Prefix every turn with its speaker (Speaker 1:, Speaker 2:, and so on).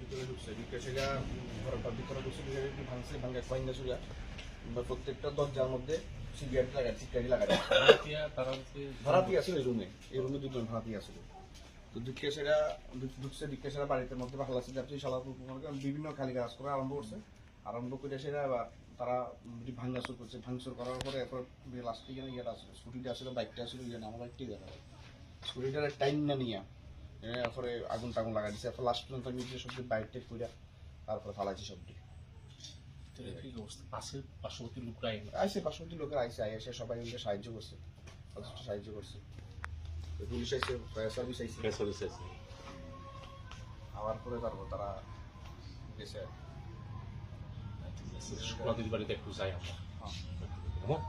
Speaker 1: ভিতরে ঢুকছে ঢুকে সেটা ঘরটার ভিতরে ঢুকছে ঢুকে ভাঙছে ভাঙে কয়েঙ্গা সুরিয়া প্রত্যেকটা দরজার মধ্যে সিগারেট লাগাই সিগারেট
Speaker 2: হচ্ছে
Speaker 1: ভাড়াতি এই রুমে এই রুমে দুজন ভাড়াতি আছিল তো দুঃখে সেটা ঢুকছে দুঃখে সেটা বাড়িতে মধ্যে ভালো আছে যাচ্ছে শালা বিভিন্ন খালি কাজ করে আরম্ভ করছে। আরম্ভ করে সেটা তারা ভাঙাচুর করছে ভাঙচুর করার পরে এরপর লাস্টে গিয়ে ইয়েটা আসলো স্কুটিটা আসলো বাইকটা আসলো ইয়ে না আমার বাইকটাই দেখা স্কুটিটার টাইম না নিয়ে এরপরে আগুন টাগুন লাগাই দিচ্ছে এরপর লাস্ট পর্যন্ত নিজে সবজি বাইক টেক করে তারপরে ফালাইছি সবজি।
Speaker 2: পাশে পার্শ্ববর্তী লোকরা
Speaker 1: আইসে পার্শ্ববর্তী লোকের আইসে আইসে সবাই মিলে সাহায্য করছে। যথেষ্ট সাহায্য করছে। পুলিশ আইসে ফায়ার সার্ভিস আইসে আবার পরে তারপর তারা গেছে। আর কি।
Speaker 2: বাড়িতে একটু যাই আমরা।
Speaker 1: হ্যাঁ।
Speaker 2: কেমন